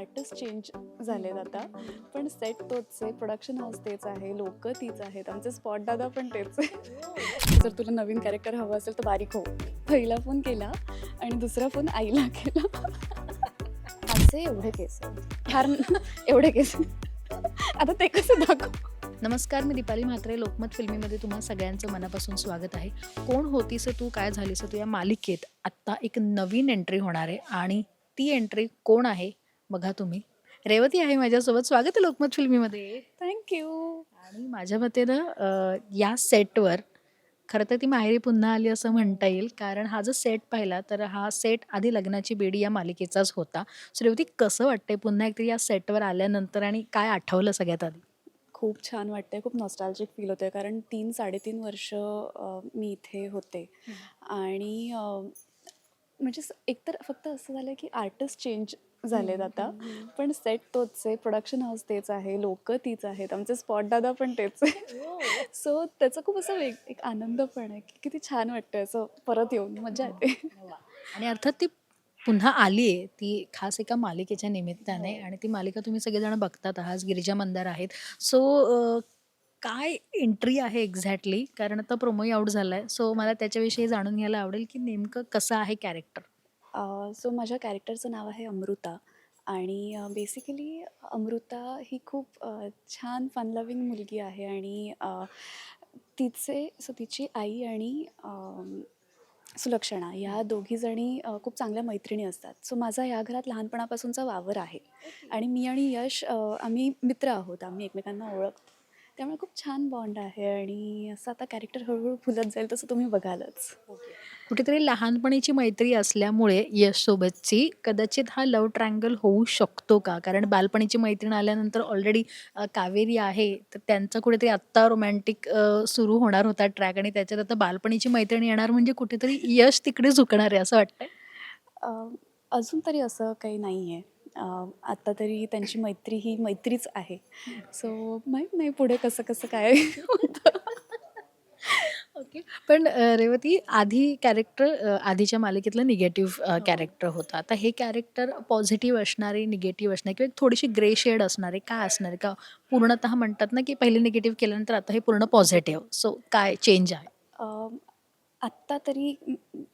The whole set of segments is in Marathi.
आर्टिस्ट चेंज झालेत आता. पण सेट तोच आहे प्रोडक्शन हाऊस तेच आहे लोक तीच आहेत आमचे स्पॉट दादा पण तेच आहे जर तुला नवीन कॅरेक्टर हवं असेल तर बारीक हो. पहिला फोन केला आणि दुसरा फोन आईला केला. असे एवढे केस. फार एवढे केस आता ते कसं दाखव? नमस्कार मी दीपाली म्हात्रे लोकमत फिल्मीमध्ये तुम्हा सगळ्यांचं मनापासून स्वागत आहे. कोण होतीस तू काय झालीस तू या मालिकेत? आत्ता एक नवीन एंट्री होणार आहे आणि ती एंट्री कोण आहे? बघा तुम्ही. रेवती आहे माझ्यासोबत. स्वागत आहे लोकमत फिल्मीमध्ये. थँक्यू आणि माझ्या मते ना अं, या सेटवर खरं तर ती माहेरी पुन्हा आली असं म्हणता येईल. कारण हा जो सेट पाहिला तर हा सेट आधी लग्नाची बेडी या मालिकेचाच होता. सो रेवती कसं वाटतंय पुन्हा एकदा या सेटवर आल्यानंतर आणि काय आठवलं सगळ्यात आधी? खूप छान वाटतंय. खूप नॉस्टॅल्जिक फील होतंय. कारण तीन साडेतीन वर्ष अ, मी इथे होते. आणि अ, म्हणजे स- एकतर फक्त असं झालं की आर्टिस्ट चेंज झालेत आता. पण सेट तोच आहे. प्रोडक्शन हाऊस तेच आहे. लोक तीच आहेत. आमचे स्पॉट दादा पण तेच आहे सो त्याचा खूप असं वेग एक आनंद पण आहे. की किती छान वाटतंय. असं परत येऊन मजा येते. आणि अर्थात ती पुन्हा आली आहे. ती खास एका मालिकेच्या निमित्ताने आणि ती मालिका तुम्ही सगळेजण बघतात. आहात गिरिजा मंदार आहेत. सो काय एंट्री आहे एक्झॅक्टली कारण आता प्रोमोही आउट झाला आहे सो मला त्याच्याविषयी जाणून घ्यायला आवडेल की नेमकं कसं आहे कॅरेक्टर सो माझ्या कॅरेक्टरचं नाव आहे अमृता. आणि बेसिकली अमृता ही खूप छान फन लविंग मुलगी आहे आणि तिचे सो तिची आई आणि सुलक्षणा या दोघीजणी खूप चांगल्या मैत्रिणी असतात. सो माझा या घरात लहानपणापासूनचा वावर आहे. आणि मी आणि यश आम्ही मित्र आहोत. आम्ही एकमेकांना ओळखतो. त्यामुळे खूप छान बॉन्ड आहे आणि असं आता कॅरेक्टर हळूहळू फुलत जाईल तसं तुम्ही बघालच. कुठेतरी लहानपणीची मैत्री असल्यामुळे यश सोबतची कदाचित हा लव ट्रँगल होऊ शकतो का? कारण बालपणीची मैत्रीण आल्यानंतर ऑलरेडी कावेरी आहे तर त्यांचा कुठेतरी आत्ता रोमॅन्टिक सुरू होणार होता ट्रॅक आणि त्याच्यात आता बालपणीची मैत्रीण येणार म्हणजे कुठेतरी यश तिकडे झुकणार आहे असं वाटतंय? अ, अजून तरी असं काही नाही आहे आत्ता तरी त्यांची मैत्री ही मैत्रीच आहे. सो माहीत नाही पुढे कसं कसं काय होतं? ओके. पण अ, रेवती आधी कॅरेक्टर आधीच्या मालिकेतलं निगेटिव्ह कॅरेक्टर होतं. आता हे कॅरेक्टर पॉझिटिव्ह असणारे निगेटिव्ह असणारे किंवा थोडीशी ग्रे शेड असणारे काय असणार का पूर्णतः म्हणतात ना की पहिले निगेटिव्ह केल्यानंतर आता हे पूर्ण पॉझिटिव्ह सो काय चेंज आहे? अ, आत्ता तरी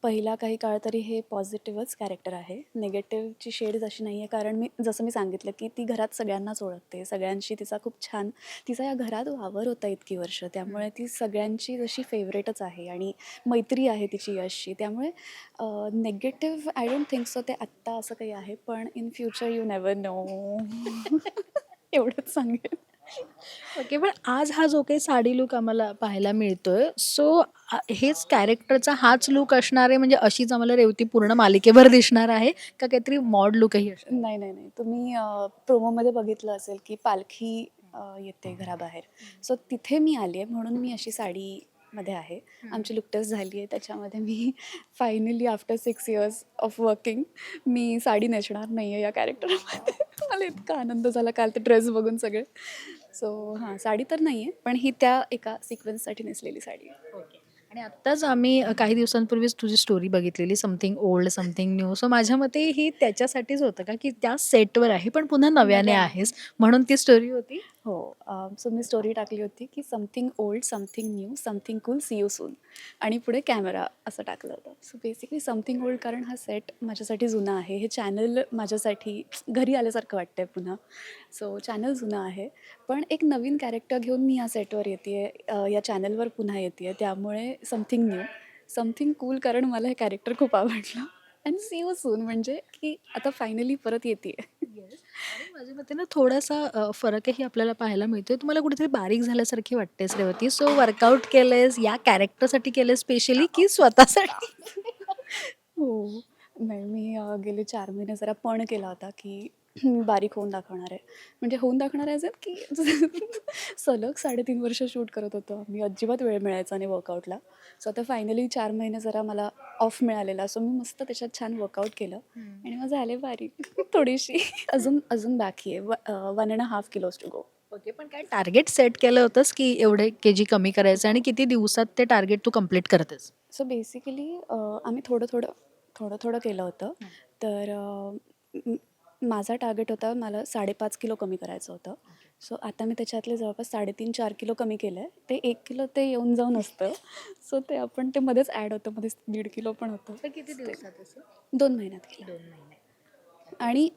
पहिला काही काळ तरी हे पॉझिटिव्हच कॅरेक्टर आहे. निगेटिव्हची शेड अशी नाही आहे कारण मी जसं मी सांगितलं की ती घरात सगळ्यांनाच ओळखते. सगळ्यांशी तिचा खूप छान तिचा या घरात वावर होता इतकी वर्ष. त्यामुळे ती सगळ्यांची जशी फेवरेटच आहे आणि मैत्री आहे तिची यशची त्यामुळे negative I don't think so ते आत्ता असं काही आहे. पण in future you never know एवढंच सांगेन. ओके पण आज हा जो काही साडी लुक आम्हाला पाहायला मिळतोय सो हेच कॅरेक्टरचा हाच लुक असणार आहे म्हणजे अशीच आम्हाला रेवती पूर्ण मालिकेभर दिसणार आहे का काहीतरी मॉड लुकही असणार नाही नाही नाही. तुम्ही प्रोमोमध्ये बघितलं असेल की पालखी अ, येते घराबाहेर. सो तिथे मी आली आहे म्हणून मी अशी साडीमध्ये आहे. आमची लुकटस झाली आहे. त्याच्यामध्ये मी finally after six years of working मी साडी नेसणार नाही आहे या कॅरेक्टरमध्ये मला इतका आनंद झाला. काल ते ड्रेस बघून सगळे. सो हां साडी तर नाही आहे पण ही त्या एका सिक्वेन्ससाठी नेसलेली साडी आहे. आणि आत्ताच आम्ही काही दिवसांपूर्वीच तुझी स्टोरी बघितलेली something old something new so माझ्या मते ही त्याच्यासाठीच होतं का की त्या सेटवर आहे पण पुन्हा नव्याने. आहेस. म्हणून ती स्टोरी होती. हो सो मी स्टोरी टाकली होती की something old something new something cool see you soon आणि पुढे कॅमेरा असं टाकलं होतं. सो बेसिकली समथिंग ओल्ड कारण हा सेट माझ्यासाठी जुना आहे. हे चॅनल माझ्यासाठी घरी आल्यासारखं वाटतं आहे पुन्हा. सो चॅनल जुनं आहे. पण एक नवीन कॅरेक्टर घेऊन मी या सेटवर येते आहे या चॅनलवर पुन्हा येते आहे त्यामुळे समथिंग न्यू समथिंग कूल कारण मला हे कॅरेक्टर खूप आवडलं. आणि सी यू सून म्हणजे की आता फायनली परत येते आहे आणि माझ्या मते ना थोडासा फरकही आपल्याला पाहायला मिळतोय. तुम्हाला कुठेतरी बारीक झाल्यासारखी वाटतेस रेवती सो वर्कआउट केलंयस या कॅरेक्टरसाठी केलंय स्पेशली की स्वतःसाठी? हो. नाही मी गेले चार महिने जरा पण केला होता की मी बारीक होऊन दाखवणार आहे. म्हणजे होऊन दाखवणार आहे की सलग साडेतीन वर्ष शूट करत होतो. मी अजिबात वेळ मिळायचा नाही वर्कआउटला सो आता फायनली चार महिने जरा मला ऑफ मिळालेला. सो मी मस्त त्याच्यात छान वर्कआउट केलं. आणि मग झाले बारीक. थोडीशी. अजून अजून बाकी आहे. One and half kilos to go okay पण काय टार्गेट सेट केलं होतंस की एवढे के जी कमी करायचं? आणि किती दिवसात ते टार्गेट तू कंप्लीट करतेस? सो बेसिकली आम्ही थोडं थोडं थोडं थोडं केलं होतं. तर माझा टार्गेट होता मला साडेपाच किलो कमी करायचं होतं. सो आता मी त्याच्यातले जवळपास साडेतीन चार किलो कमी केलं आहे ते एक किलो ते येऊन जाऊन असतं. सो ते आपण ते मध्येच ॲड होतं. मध्येच दीड किलो पण होतं. तर किती दिवसात असं? दोन महिन्यात केलं. दोन महिने आणि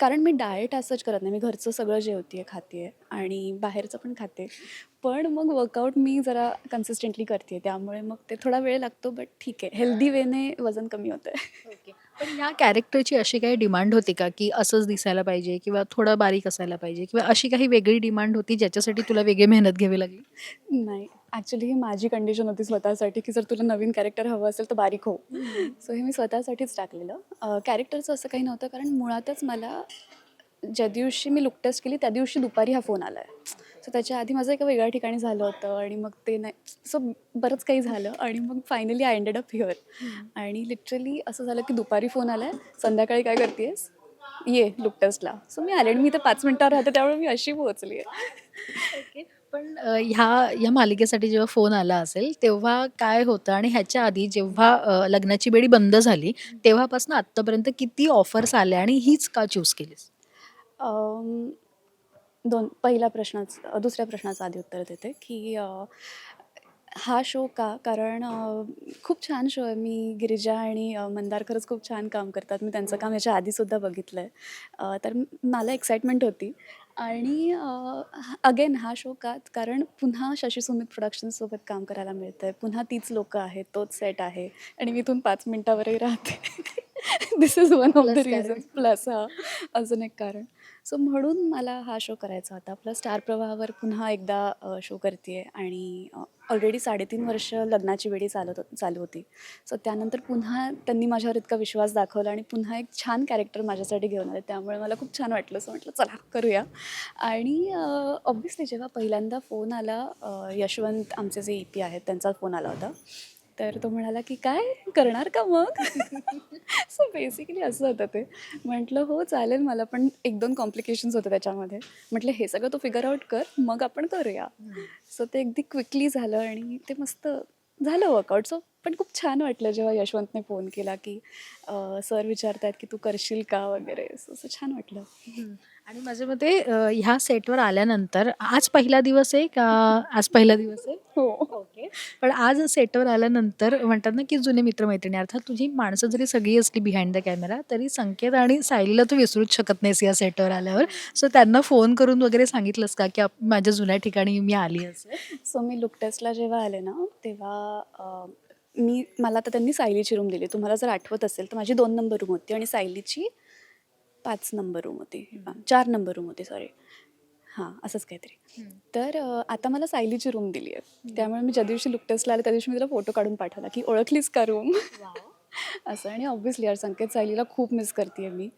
कारण मी डाएट असंच करत नाही. मी घरचं सगळं जेवते खाते आणि बाहेरचं पण खाते. पण मग वर्कआउट मी जरा कन्सिस्टंटली करते. त्यामुळे मग ते थोडा वेळ लागतो बट ठीक आहे. हेल्दी वेने वजन कमी होतं आहे ओके पण ह्या कॅरेक्टरची अशी काही डिमांड होती का? की असंच दिसायला पाहिजे किंवा थोडं बारीक असायला पाहिजे किंवा अशी काही वेगळी डिमांड होती ज्याच्यासाठी तुला वेगळी मेहनत घ्यावी लागली? नाही. ॲक्च्युली ही माझी कंडिशन होती स्वतःसाठी की जर तुला नवीन कॅरेक्टर हवं असेल तर बारीक हो. सो हे मी स्वतःसाठीच टाकलेलं. कॅरेक्टरचं असं काही नव्हतं कारण मुळातच मला ज्या दिवशी मी लुक टेस्ट केली त्या दिवशी दुपारी हा फोन आला आहे सो त्याच्या आधी माझं एका वेगळ्या ठिकाणी झालं होतं आणि मग ते नाही. सो बरंच काही झालं आणि मग finally I ended up here आणि लिटरली असं झालं की दुपारी फोन आला आहे संध्याकाळी काय करतेस ये लुक टेस्टला सो मी आले आणि मी तर पाच मिनटावर राहते त्यामुळे मी अशी पोहोचली आहे पण अ, ह्या या मालिकेसाठी जेव्हा फोन आला असेल तेव्हा काय होतं आणि ह्याच्या आधी जेव्हा अ, लग्नाची बेडी बंद झाली तेव्हापासून आत्तापर्यंत किती ऑफर्स आल्या आणि हीच का चूज केलीस? दोन पहिल्या प्रश्नाच दुसऱ्या प्रश्नाचं आधी उत्तर देते की अ, हा शो का? कारण अ, खूप छान शो आहे. मी गिरिजा आणि अ, मंदार खरंच खूप छान काम करतात. मी त्यांचं काम याच्या आधीसुद्धा बघितलं आहे तर मला एक्साइटमेंट होती. आणि अगेन हा शो का कारण पुन्हा शशी सुमित प्रोडक्शनसोबत काम करायला मिळतं आहे पुन्हा तीच लोकं आहेत तोच सेट आहे. आणि मी इथून पाच मिनटावरही राहते. This is one of the reason plus हा अजून एक कारण. सो म्हणून मला हा शो करायचा होता. प्लस स्टार प्रवाहावर पुन्हा एकदा शो करते आणि ऑलरेडी साडेतीन वर्ष लग्नाची वेळी चालत चालू होती. सो त्यानंतर पुन्हा त्यांनी माझ्यावर इतका विश्वास दाखवला आणि पुन्हा एक छान कॅरेक्टर माझ्यासाठी घेऊन आले. त्यामुळे मला खूप छान वाटलं. सो म्हटलं चला करूया. आणि ऑब्विसली जेव्हा पहिल्यांदा फोन आला यशवंत आमचे जे ई पी आहेत त्यांचा फोन आला होता. तर तो म्हणाला की काय करणार का मग? सो बेसिकली असं होतं ते. म्हटलं हो चालेल मला पण एक दोन कॉम्प्लिकेशन्स होते त्याच्यामध्ये. म्हटलं हे सगळं तू फिगर आउट कर मग आपण करूया. सो ते अगदी क्विकली झालं आणि ते मस्त झालं वर्कआउट सो पण खूप छान वाटलं जेव्हा यशवंतने फोन केला की सर विचारतायत की तू करशील का वगैरे. असं छान वाटलं. आणि माझ्या मते ह्या सेटवर आल्यानंतर आज पहिला दिवस आहे का आज पहिला दिवस आहे? हो. ओके. पण आज सेटवर आल्यानंतर म्हणतात ना की जुने मित्रमैत्रिणी अर्थात तुझी माणसं जरी सगळी असली बिहाइंड द कॅमेरा तरी संकेत आणि सायलीला तू विसरूच शकत नाहीस या सेटवर आल्यावर. सो त्यांना फोन करून वगैरे सांगितलंस का की माझ्या जुन्या ठिकाणी मी आली असं सो मी लुक टेस्टला जेव्हा आले ना तेव्हा मी मला तर त्यांनी सायलीची रूम दिली. तुम्हाला जर आठवत असेल तर माझी दोन नंबर रूम होती आणि सायलीची पाच नंबर रूम होती. हां, चार नंबर रूम होती सॉरी हां असंच काहीतरी. तर आता मला सायलीची रूम दिली आहे. त्यामुळे मी ज्या दिवशी लुक टेस्टला आले त्या दिवशी मी तिला फोटो काढून पाठवला की ओळखलीस का रूम असं आणि ऑब्व्हियसली यार संकेत सायलीला खूप मिस करते मी.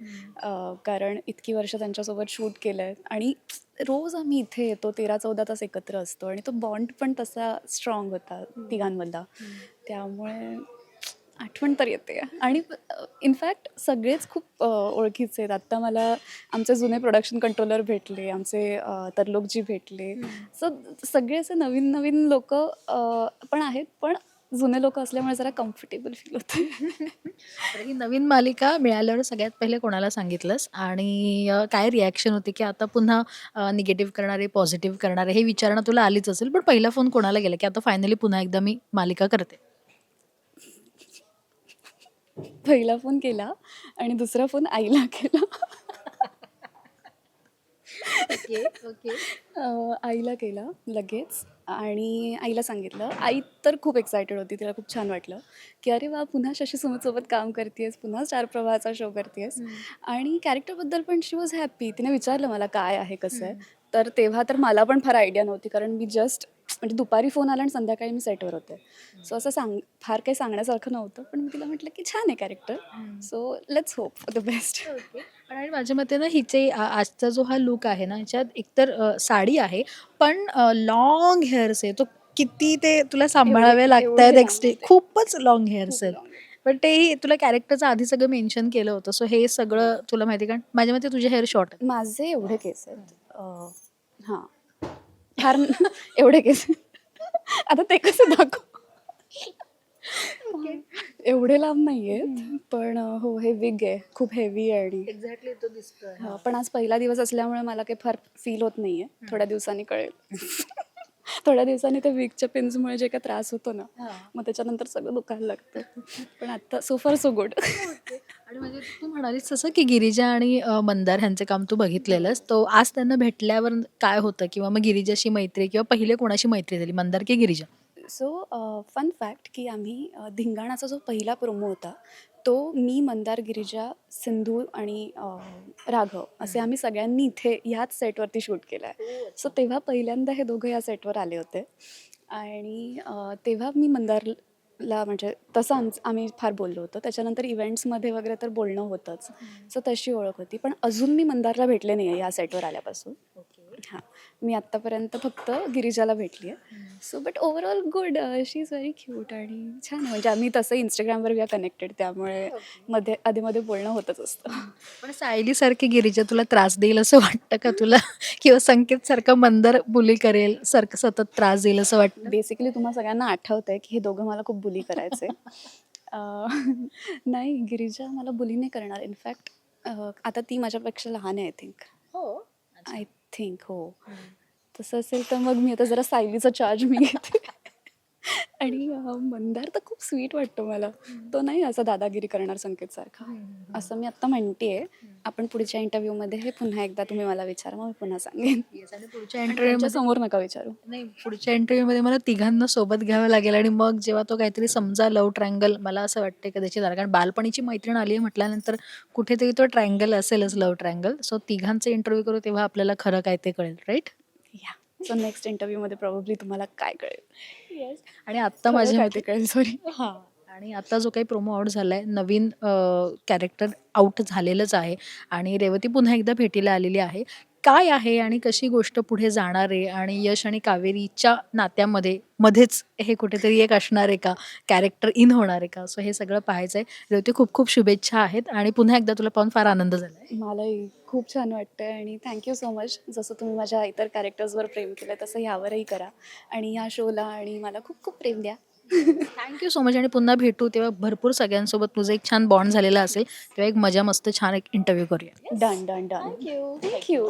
कारण इतकी वर्ष त्यांच्यासोबत शूट केलं आहे आणि रोज आम्ही इथे येतो तेरा चौदा तास एकत्र असतो आणि तो बॉन्ड पण तसा स्ट्रॉंग होता तिघांमधला. त्यामुळे आठवण तर येते. आणि इनफॅक्ट सगळेच खूप ओळखीचे आहेत. आत्ता मला आमचे जुने प्रोडक्शन कंट्रोलर भेटले आमचे तरलोकजी भेटले. सो सगळे असे नवीन नवीन लोक पण आहेत. पण जुने लोक असल्यामुळे जरा कम्फर्टेबल फील होतं. ही नवीन मालिका मिळाल्यावर सगळ्यात पहिले कोणाला सांगितलंस? आणि काय रिॲक्शन होती? की आता पुन्हा निगेटिव्ह करणारे पॉझिटिव्ह करणारे हे विचारणं तुला आलीच असेल पण पहिला फोन कोणाला गेला? की आता फायनली पुन्हा एकदा मी मालिका करते. पहिला फोन केला आणि दुसरा फोन आईला केला. Okay okay. अ, आईला केला लगेच आणि आईला सांगितलं. आई तर खूप एक्सायटेड होती तिला खूप छान वाटलं की अरे वा पुन्हा शशी सुमितसोबत काम करतेस पुन्हा चार प्रवाहाचा शो करतेस आणि कॅरेक्टरबद्दल पण शी वॉज हॅप्पी तिने विचारलं मला काय आहे कसं आहे? तर तेव्हा तर मला पण फार आयडिया नव्हती कारण मी जस्ट म्हणजे दुपारी फोन आला आणि संध्याकाळी मी सेटवर होते. सो असं सांग फार काही सांगण्यासारखं नव्हतं पण मी तिला म्हटलं की छान आहे character so let's hope for the best पण आणि माझ्या मते ना हिचे आजचा जो हा लुक आहे ना ह्याच्यात एकतर साडी आहे पण लॉंग हेअर्स आहे. तो किती ते तुला सांभाळावे लागत आहेत. होते. खूपच लॉंग हेअर्स आहेत. पण तेही तुला कॅरेक्टरचं आधी सगळं मेन्शन केलं होतं. सो हे सगळं तुला माहिती कारण माझ्या मते तुझे हेअर शॉर्ट माझे एवढे केस आहेत. हां. फार एवढे केस. आता ते कसं दाखव? एवढे लांब नाही आहेत पण हो हे विग आहे. खूप हेवी आणि एक्झॅक्टली तो दिसतोय. हा, पण आज पहिला दिवस असल्यामुळे मला काही फार फील होत नाही आहे थोड्या दिवसांनी कळेल. थोड्या दिवसांनी त्या विगच्या पिन्समुळे जे काही त्रास होतो ना मग त्याच्यानंतर सगळं दुखायला लागतं. पण आता सो फार सो गुड आणि म्हणजे तू म्हणालीस तसं की गिरिजा आणि अ, मंदार ह्यांचे काम तू बघितलेलंस. तो आज त्यांना भेटल्यावर काय होतं? किंवा मग गिरिजाशी मैत्री किंवा पहिले कोणाशी मैत्री झाली? मंदार की गिरिजा? सो फन फॅक्ट की आम्ही अ, धिंगाणाचा जो पहिला प्रोमो होता तो मी मंदार गिरिजा सिंधू आणि अ, राघव असे आम्ही सगळ्यांनी इथे ह्याच सेटवरती शूट केलं आहे सो तेव्हा पहिल्यांदा हे दोघं या सेटवर आले होते. आणि अ, तेव्हा मी मंदारला म्हणजे तसं आमचं आम्ही फार बोललो होतो. त्याच्यानंतर इव्हेंट्समध्ये वगैरे तर बोलणं होतंच. सो तशी ओळख होती. पण अजून मी मंदारला भेटले नाही आहे या सेटवर आल्यापासून. हां. मी आत्तापर्यंत फक्त गिरिजाला भेटली आहे. So but overall good she is very cute आणि छान. म्हणजे आम्ही तसं इंस्टाग्रामवर वी आर कनेक्टेड त्यामुळे मध्ये आधीमध्ये बोलणं होतच असतं. पण सायलीसारखी गिरिजा तुला त्रास देईल असं वाटतं का तुला? किंवा संकेत सारखं मंदार बुली करेल सारखं सतत त्रास देईल असं वाटतं? बेसिकली तुम्हा सगळ्यांना आठवत आहे की हे दोघं मला खूप बुली करायचे. नाही गिरिजा मला बुली नाही करणार. इनफॅक्ट आता ती माझ्यापेक्षा लहान आहे आय थिंक हो? आय थिंक हो. तसं असेल तर मग मी आता जरा सायलीचा चार्ज मी घेते. आणि मंदार तर खूप स्वीट वाटतो मला. तो नाही असा दादागिरी करणार संकेतसारखा. असं मी आत्ता म्हणते आपण पुढच्या इंटरव्ह्यूमध्ये हे पुन्हा एकदा तुम्ही मला विचारा मग मी पुन्हा सांगेन. पुढच्या इंटरव्ह्यू समोर नका विचारू. नाही पुढच्या इंटरव्ह्यूमध्ये मला तिघांना सोबत घ्यावं लागेल आणि मग जेव्हा तो काहीतरी समजा लव ट्रँगल मला असं वाटते कदाचित कारण बालपणीची मैत्रीण आली आहे म्हटल्यानंतर कुठेतरी तो ट्रँगल असेलच लव ट्रँगल सो तिघांचे इंटरव्ह्यू करू तेव्हा आपल्याला खरं काय ते कळेल राईट या. सो नेक्स्ट इंटरव्ह्यूमध्ये प्रॉब्ली तुम्हाला काय कळेल. येस आणि आत्ता माझ्या काय ते कळेल सॉरी हां. आणि आता जो काही प्रोमो आउट झाला आहे नवीन कॅरेक्टर आउट झालेलंच आहे. आणि रेवती पुन्हा एकदा भेटीला आलेली आहे. काय आहे आणि कशी गोष्ट पुढे जाणार आहे आणि यश आणि कावेरीच्या नात्यामध्ये मध्येच हे कुठेतरी एक असणार आहे का? कॅरेक्टर इन होणार आहे का? सो हे सगळं पाहायचं आहे रेवती खूप खूप शुभेच्छा आहेत आणि पुन्हा एकदा तुला पाहून फार आनंद झाला आहे मलाही खूप छान वाटतंय आणि थँक्यू सो मच जसं तुम्ही माझ्या इतर कॅरेक्टर्सवर प्रेम केलं तसं ह्यावरही करा. आणि ह्या शोला आणि मला खूप खूप प्रेम द्या. थँक्यू सो मच आणि पुन्हा भेटू. तेव्हा भरपूर सगळ्यांसोबत तुझं एक छान बॉन्ड झालेला असेल तेव्हा एक मजा मस्त छान एक इंटरव्ह्यू करूया. Done done done thank you thank you